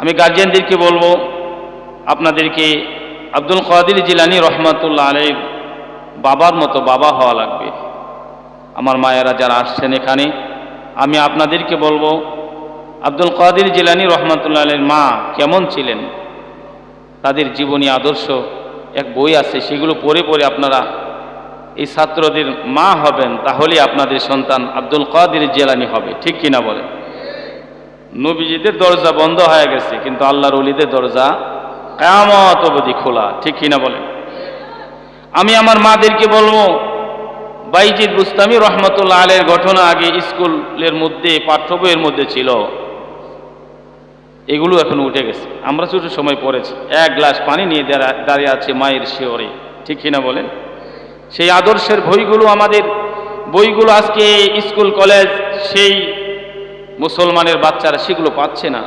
আমি গার্জিয়ানদেরকে বলব, আপনাদেরকে আব্দুল কাদির জিলানি রহমাতুল্লাহ আলের বাবার মতো বাবা হওয়া লাগবে। আমার মায়েরা যারা আসছেন এখানে, আমি আপনাদেরকে বলব, আব্দুল কাদির জিলানি রহমাতুল্লাহ আলের মা কেমন ছিলেন? তাদের জীবনী আদর্শ এক বই আছে, সেগুলো পড়ে পড়ে আপনারা এই ছাত্রদের মা হবেন তাহলে আপনাদের সন্তান আব্দুল কাদির জেলানি হবে, ঠিক কিনা বলেন? নবীজিদের দরজা বন্ধ হয়ে গেছে, কিন্তু আল্লাহর অলিদের দরজা কেমত অবধি খোলা, ঠিক কিনা বলেন? আমি আমার মাদেরকে বলব, বাইজিদ বুস্তামি রহমতুল্লাহ আলের ঘটনা আগে স্কুলের মধ্যে, পাঠ্য বইয়ের মধ্যে ছিল। এগুলো এখন উঠে গেছে। আমরা ছোট সময় পড়েছি। এক গ্লাস পানি নিয়ে দাঁড়া- দাঁড়িয়ে আছে মায়ের শিওরে, ঠিক কিনা বলেন? সেই আদর্শের বইগুলো আমাদের, বইগুলো আজকে স্কুল, কলেজ, সেই মুসলমানের বাচ্চারা সেগুলো পাচ্ছে না।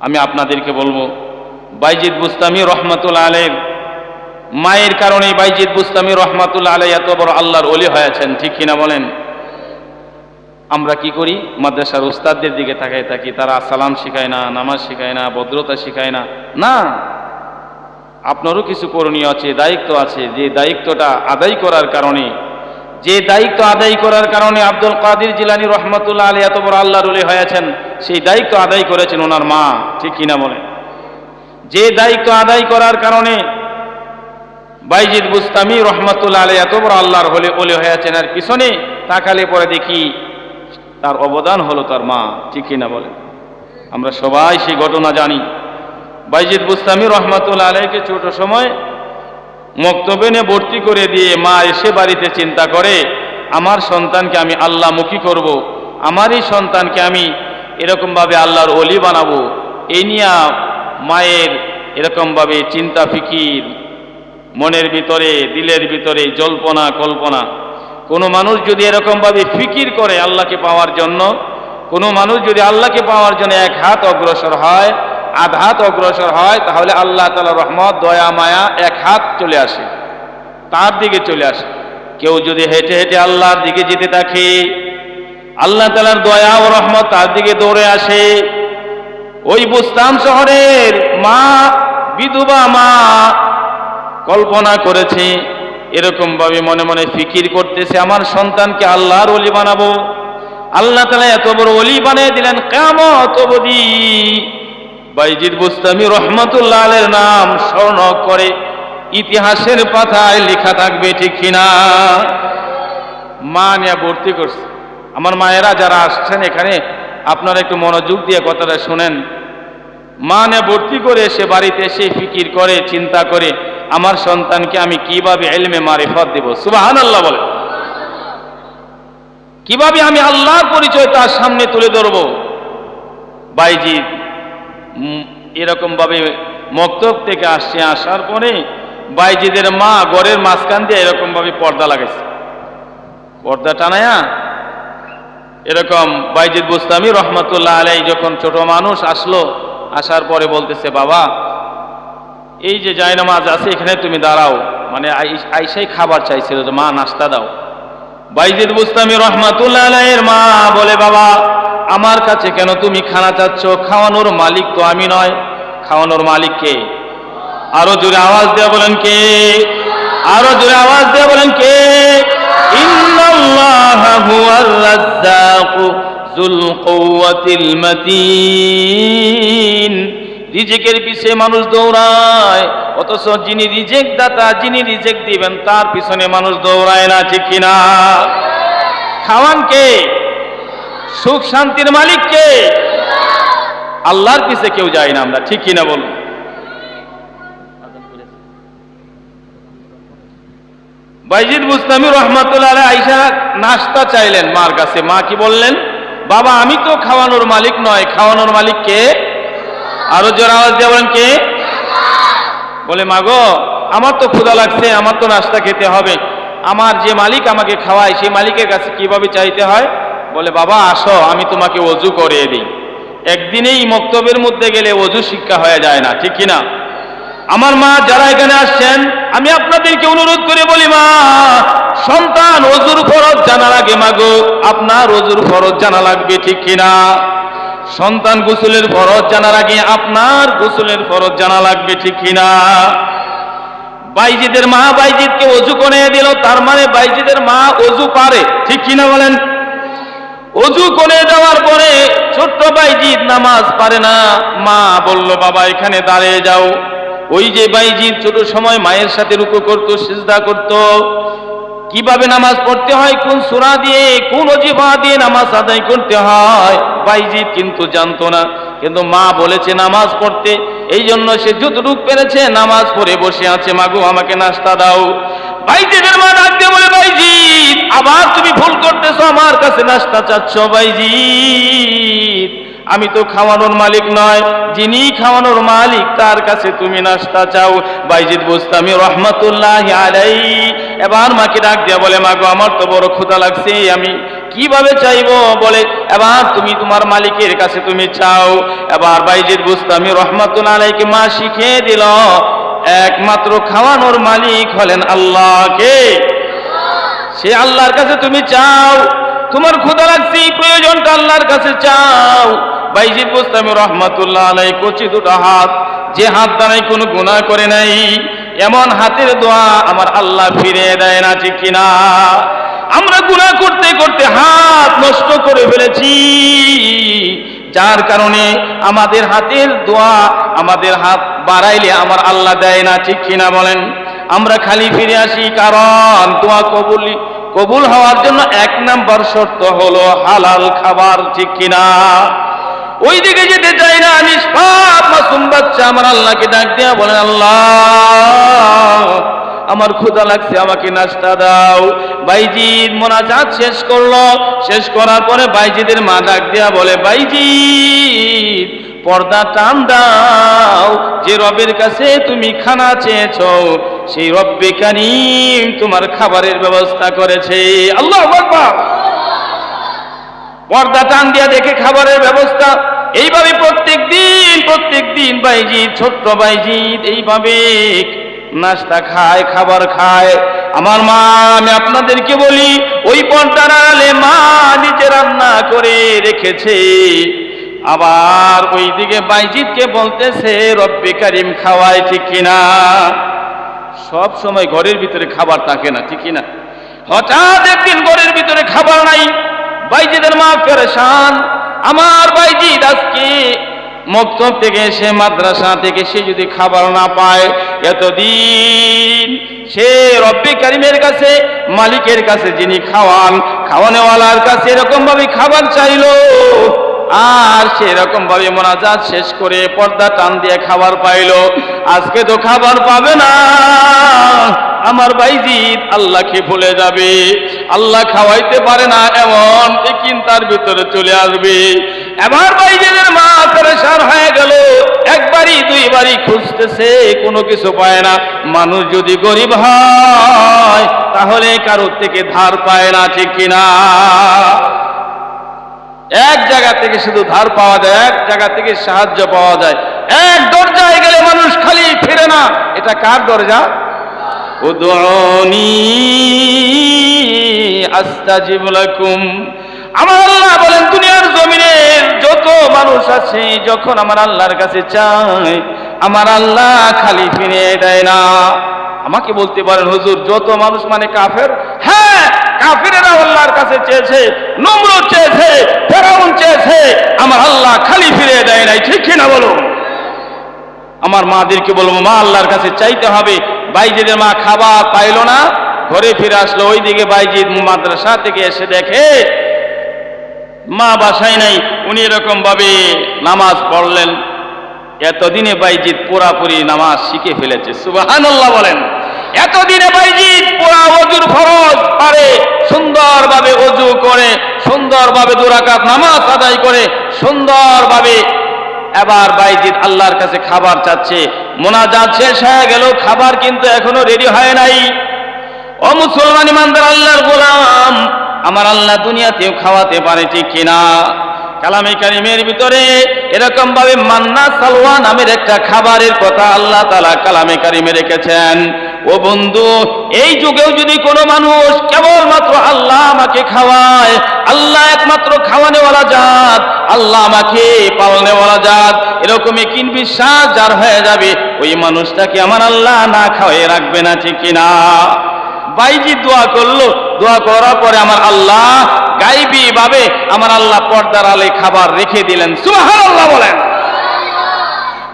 আমি আপনাদেরকে বলব, বাইজিদ বুস্তামি রহমতুল্লাহ আলের মায়ের কারণে বাইজিদ বুস্তামি রহমাতুল্লাহ আলাই এত বড় আল্লাহর অলি হয়েছেন ঠিক কিনা বলেন? আমরা কি করি? মাদ্রাসার উস্তাদদের দিকে তাকাই থাকি, তারা সালাম শিখায় না, নামাজ শিখায় না, ভদ্রতা শিখায় না। না, আপনারও কিছু করণীয় আছে, দায়িত্ব আছে, যে দায়িত্বটা আদায় করার কারণে যে দায়িত্ব আদায় করার কারণে আব্দুল কাদির জিলানি রহমতুল্লাহ আলী এত বড় আল্লাহর অলি হয়েছেন, সেই দায়িত্ব আদায় করেছেন ওনার মা, ঠিক কিনা বলে? যে দায়িত্ব আদায় করার কারণে বাইজিদ বুস্তামি রহমতুল্লাহ আলী এত বড় আল্লাহর হলে ওলি হয়েছেন, আর পিছনে তাকালে পরে দেখি তার অবদান হলো তার মা, ঠিক কিনা বলে? আমরা সবাই সেই ঘটনা জানি। বাইজিদ বুস্তামি রহমতুল্লাহ আলাইকে ছোট সময় মক্তবেনে ভর্তি করে দিয়ে মা এসে বাড়িতে চিন্তা করে, আমার সন্তানকে আমি আল্লাহমুখী করব। আমারই সন্তানকে আমি এরকমভাবে আল্লাহর অলি বানাবো, এই নিয়ে মায়ের এরকমভাবে চিন্তা ফিকির, মনের ভিতরে, দিলের ভিতরে জল্পনা, কল্পনা কোনো মানুষ যদি এরকমভাবে ফিকির করে আল্লাহকে পাওয়ার জন্য, কোনো মানুষ যদি আল্লাহকে পাওয়ার জন্য এক হাত অগ্রসর হয় আধ হাত অগ্রসর হয়, তাহলে আল্লাহ তালা রহমত, দয়া, মায়া এক হাত চলে আসে, তার দিকে চলে আসে। কেউ যদি হেঁটে হেঁটে আল্লাহর দিকে যেতে থাকে, আল্লাহ তালার দয়া ও রহমত তার দিকে দৌড়ে আসে। ওই বুস্তাম শহরের মা, বিধবা মা কল্পনা করেছে এরকম ভাবে মনে মনে ফিকির করতেছে, আমার সন্তানকে আল্লাহর অলি বানাবো। আল্লাহ তালা এত বড় অলি বানিয়ে দিলেন কেমত অবধি বাইজিদ বুস্তামি রহমতুল্লাহ আলের নাম স্মরণ করে ইতিহাসের পাতায় লেখা থাকবে ঠিক কিনা? মা নিয়ে ভর্তি করছে। আমার মায়েরা যারা আসছেন এখানে, আপনারা একটু মনোযোগ দিয়ে কথাটা শোনেন। মা নে ভর্তি করে সে বাড়িতে এসে ফিকির করে, চিন্তা করে, আমার সন্তানকে আমি কীভাবে এলমে মারিফত দেব? সুবাহান আল্লাহ বলে। কীভাবে আমি আল্লাহর পরিচয় তার সামনে তুলে ধরব? বাইজিৎ এরকম ভাবে মক্তব থেকে আসছে, আসার পরে বাইজিদের মা গড়ের মাঝখান দিয়ে এরকম ভাবে পর্দা লাগাইছে। পর্দা টানায়া এরকম বাইজিদ বুস্তামি রহমতুল্লাহ আলাই যখন ছোট মানুষ আসলো, আসার পরে বলতেছে, বাবা, এই যে জায়নামাজ আছে, এখানে তুমি দাঁড়াও। মানে আইসাই খাবার চাইছিল যে, মা, নাস্তা দাও। বাইজিদ বুস্তামি রহমাতুল্লাহ আলাইয়ের মা বলে, বাবা আমার কাছে কেন তুমি খানা চাচ্ছ? খাওয়ানোর মালিক তো আমি নয়। খাওয়ানোর মালিক কে? আরও জোরে আওয়াজ দিয়ে বলেন কে? আরও জোরে আওয়াজ দিয়ে বলেন কে? রিজেকের পিছে মানুষ দৌড়ায়, অথচ যিনি রিজেক দাতা, যিনি রিজেক দিবেন, তার পিছনে মানুষ দৌড়ায় না, ঠিক কিনা? খাওয়ান কে? সুখ শান্তির মালিক কে? আল্লাহর পিছে কেউ যায় না আমরা, ঠিক কিনা বলুন? বাইজিদ মুস্তামি রহমতুল্লাহ আইসা নাস্তা চাইলেন মার কাছে। মা কি বললেন? বাবা, আমি তো খাওয়ানোর মালিক নয়, খাওয়ানোর মালিক কে? আরও জোর আওয়াজ দিয়ে বলেন কে? বলে মাগো আমার তো ক্ষুধা লাগছে, আমার তো নাস্তা খেতে হবে। আমার যে মালিক আমাকে খাওয়ায়, সেই মালিকের কাছে কীভাবে চাইতে হয়? বলে, বাবা, আসো, আমি তোমাকে অজু করিয়ে দিই। একদিনেই মক্তবের মধ্যে গেলে অজু শিক্ষা হয়ে যায় না, ঠিক কিনা? আমার মা যারা এখানে আসছেন, আমি আপনাদেরকে অনুরোধ করে বলি, মা, সন্তান অজুর ফরজ জানা লাগে মাগো আপনার অজুর ফরজ জানা লাগবে, ঠিক কিনা? সন্তান গোসলের ফরজ জানার আগে আপনার গোসলের ফরজ জানা লাগবে, ঠিক কিনা? বাইজিদের মা বাইজিদকে অজু করে দিল, তার মানে বাইজিদের মা অজু পারে, ঠিক কিনা বলেন? অজু করে যাওয়ার পরে ছোট্ট বাইজিদ নামাজ পারে না। মা বলল, বাবা, এখানে দাঁড়িয়ে যাও। ওই যে বাইজিদ ছোট সময় মায়ের সাথে রুকু করত, সিজদা করত। কীভাবে নামাজ পড়তে হয়? কোন সূরা দিয়ে, কোন অজিফা দিয়ে নামাজ আদায় করতে হয়? বাইজিদ কিন্তু জানতো না। কিন্তু মা বলেছে, নামাজ পড়তে। এই জন্য সে যতটুক পেরেছে, নামাজ পড়ে বসে আছে। মাগু আমাকে নাস্তা দাও। বাইজিদের মা ডাকতে বলে, বাইজিদ আবার তুমি ভুল করতেছো, আমার কাছে নাস্তা চাচ্ছ বাইজিদ আমি তো খাওয়ানোর মালিক নয়, যিনি খাওয়ানোর মালিক, তার কাছে তুমি নাস্তা চাও। বাইজিদ বুস্তামি রহমতুল্লাহ আলাই এবার মাকে ডাক দিয়া বলে, মাগো, আমার তো বড় ক্ষুধা লাগছে, আমি কীভাবে চাইব? বলে, এবার তুমি তোমার মালিকের কাছে তুমি চাও। এবার বাইজিদ বুস্তামি রহমতুল্লাহ আলাইকে মা শিখিয়ে দিল। একমাত্র খাওয়ানোর মালিক হলেন আল্লাহকে। সে আল্লাহর কাছে তুমি চাও। তোমার ক্ষুদা লাগছে, এই প্রয়োজনটা আল্লাহর কাছে চাও। বাইজিদ গোস্তামি রহমাতুল্লাহ আলাই কচি দুটো হাত, যে হাত দ্বারাই কোনো গুনাহ করে নাই, এমন হাতের দোয়া আমার আল্লাহ ফিরে দেয় না, ঠিক কিনা? আমরা গুনাহ করতে করতে হাত নষ্ট করে ফেলেছি। যার কারণে আমাদের হাতের দোয়া, আমাদের হাত বাড়াইলে আমার আল্লাহ দেয় না, ঠিক কিনা বলেন? আমরা খালি ফিরে আসি, কারণ দোয়া কবুলি, কবুল হওয়ার জন্য এক নাম্বার শর্ত হলো হালাল খাবার, ঠিক কিনা? ওই দিকে যেতে চাই না, নিষ্পাপ মাসুম বাচ্চা আমার আল্লাহকে ডাক দিয়া বলেন আল্লাহ, আমার ক্ষুধা লাগছে, আমাকে নাস্তা দাও। বাইজিদ মোনাজাত শেষ করল। শেষ করার পরে বাইজিদের মা ডাক দিয়া বলে, বাইজিদ, পর্দা টান দাও, যে রবের কাছে তুমি খানা চেয়েছ সেই রব্বে কারিম তোমার খাবারের ব্যবস্থা করেছে। আল্লাহ পর্দা টান দিয়া দেখে খাবারের ব্যবস্থা। এইভাবে প্রত্যেক দিন প্রত্যেক দিন বাইজিৎ ছোট্ট বাইজিৎ এইভাবে নাস্তা খায়, খাবার খায়। আমার মা, আমি আপনাদেরকে বলি, ওই পর্দার আড়ালে মা নিজে রান্না করে রেখেছে। আবার ওইদিকে বাইজিৎকে বলতেছে, রব্বে কারিম খাওয়ায় ঠিক কিনা? সব সময় ঘরের ভিতরে খাবার থাকে না, ঠিকই না? হঠাৎ একদিন ঘরের ভিতরে খাবার নাই। বাইজিদের মা পেরেশান। আমার বাইজিদ আজকে মক্তব থেকে এসে মাদ্রাসা থেকে সে যদি খাবার না পায়, এতদিন সে রব্বি কারিমের কাছে, মালিকের কাছে যিনি খাওয়ান, খাওয়ানেওয়ালার কাছে এরকম ভাবে খাবার চাইলো। আর সেরকম ভাবে মোনাজাত শেষ করে পর্দা টান দিয়ে খাবার পাইলো। আজকে তো খাবার পাবে না। আমার বাইজিদ আল্লাহকে ভুলে যাবে। আল্লাহ খাওয়াইতে পারে না এমন চিন্তার ভিতরে চলে আসবে। এবার বাইজিদের মা পরেশান হয়ে গেল। একবারই, দুইবারই খুঁজতেছে, কোনো কিছু পায় না। মানুষ যদি গরিব হয়, তাহলে কারোর থেকে ধার পায় না, ঠিক কিনা? এক জায়গা থেকে শুধু ধার পাওয়া যায়, এক জায়গা থেকে সাহায্য পাওয়া যায়। এক দরজায় গেলে মানুষ খালি ফিরে না। এটা কার দরজা? লাকুম। আমার আল্লাহ বলেন, দুনিয়ার জমিনের যত মানুষ আছে, যখন আমার আল্লাহর কাছে চায়, আমার আল্লাহ খালি ফিরে দেয় না। আমাকে বলতে পারেন, হুজুর, যত মানুষ মানে কাফের হ্যাঁ কাফিরেরা আল্লাহর কাছে চেয়েছে, নমরুদ চেয়েছে, ফেরাউন চেয়েছে, আমার আল্লাহ খালি ফিরে দেয় নাই, ঠিক কিনা বলুন? আমার মাদেরকে বলব, মা আল্লাহর কাছে চাইতে হবে, বাইজিদের মা খাবার পাইলো না, ঘরে ফিরে আসলো, ওইদিকে বাইজিদ মাদ্রাসা থেকে এসে দেখে, মা বাসায় নাই, উনি এরকম ভাবে নামাজ পড়লেন। এতদিনে বাইজিৎ পুরাপুরি নামাজ শিখে ফেলেছে সুবাহান্লাহ বলেন। এতদিনে বাইজিৎ পুরা অজুর ফরজ পারে, সুন্দরভাবে অজু করে, সুন্দরভাবে দুরাকাত নামাজ আদায় করে, সুন্দরভাবে এবার বাইজিৎ আল্লাহর কাছে খাবার চাচ্ছে। মোনাজাত শেষ হয়ে গেল খাবার কিন্তু এখনও রেডি হয় নাই। ও মুসলমান ইমানদার, আল্লাহর গোলাম, আমার আল্লাহ দুনিয়াতেও খাওয়াতে পারে ঠিক কিনা? কালামে কারিমের ভিতরে এরকম ভাবে মান্না সালওয়া নামের একটা খাবারের কথা আল্লাহ তালা কালামে কারিমে রেখেছেন। ও বন্ধু, এই যুগেও যদি কোনো মানুষ কেবলমাত্র আল্লাহ আমাকে খাওয়ায়, আল্লাহ একমাত্র খাওয়ানেওয়ালা জাত, আল্লাহ আমাকে পালনেওয়ালা জাত, এরকমই কিন বিশ্বাস যার হয়ে যাবে, ওই মানুষটাকে আমার আল্লাহ না খাওয়াই রাখবে না, ঠিক কিনা বাইজি দোয়া করল, দোয়া করার পরে আমার আল্লাহ গাইবি ভাবে আমার আল্লাহ পর্দার আলে খাবার রেখে দিলেন। সুবহানাল্লাহ বলেন।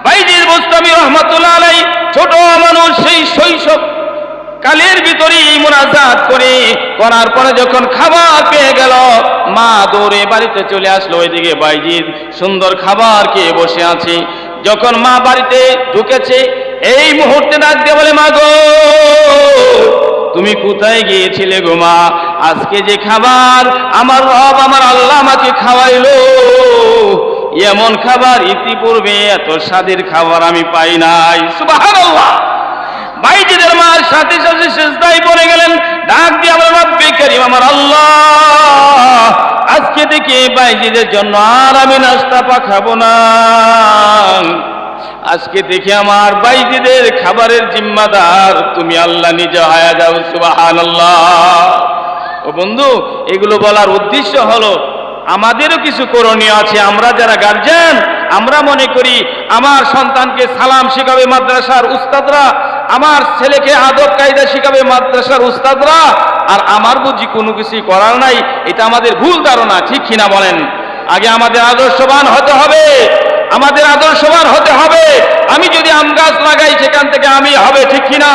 বাইজির মুস্তামি রহমতুল্লাহ আলাই ছোট মানুষ সেই শৈশব কালের ভিতরে এই মোনাজাত করে, করার পরে যখন খাবার পেয়ে গেল, মা দৌড়ে বাড়িতে চলে আসলো। ওইদিকে বাইজির সুন্দর খাবার খেয়ে বসে আছে। যখন মা বাড়িতে ঢুকেছে, এই মুহূর্তে ডাক দিয়ে বলে, মা গো, তুমি কোথায় গিয়েছিলে গো মা? আজকে যে খাবার আমার রব, আমার আল্লাহ আমাকে খাওয়াইলো। এমন খাবার ইতিপূর্বে এত স্বাদের খাবার আমি পাই নাই। বাইজিদের মার সাথে সাথে সেজদায় পড়ে গেলেন। ডাক দিয়ে আমার রব্বে করিম আমার আল্লাহ, আজকে থেকে বাইজিদের জন্য আর আমি নাস্তা পাখাবো না। আজকে থেকে আমার বাইজিদের খাবারের জিম্মাদার তুমি আল্লাহ নিজে হায়া যাও সুবহানাল্লাহ। ও বন্ধু, এগুলো বলার উদ্দেশ্য হলো আমাদেরও কিছু করণীয় আছে, আমরা যারা গার্জেন আমরা মনে করি আমার সন্তানকে সালাম শেখাবে মাদ্রাসার উস্তাদরা, আমার ছেলেকে আদব কায়দা শিখাবে মাদ্রাসার উস্তাদরা, আর আমার বুঝি কোনো কিছু করার নাই, এটা আমাদের ভুল ধারণা, ঠিক কিনা বলেন? আগে আমাদের আদর্শবান হতে হবে, আমাদের আদর্শবান হতে হবে, আমি যদি আম গাছ লাগাই সেখান থেকে আমি হবে, ঠিক কিনা?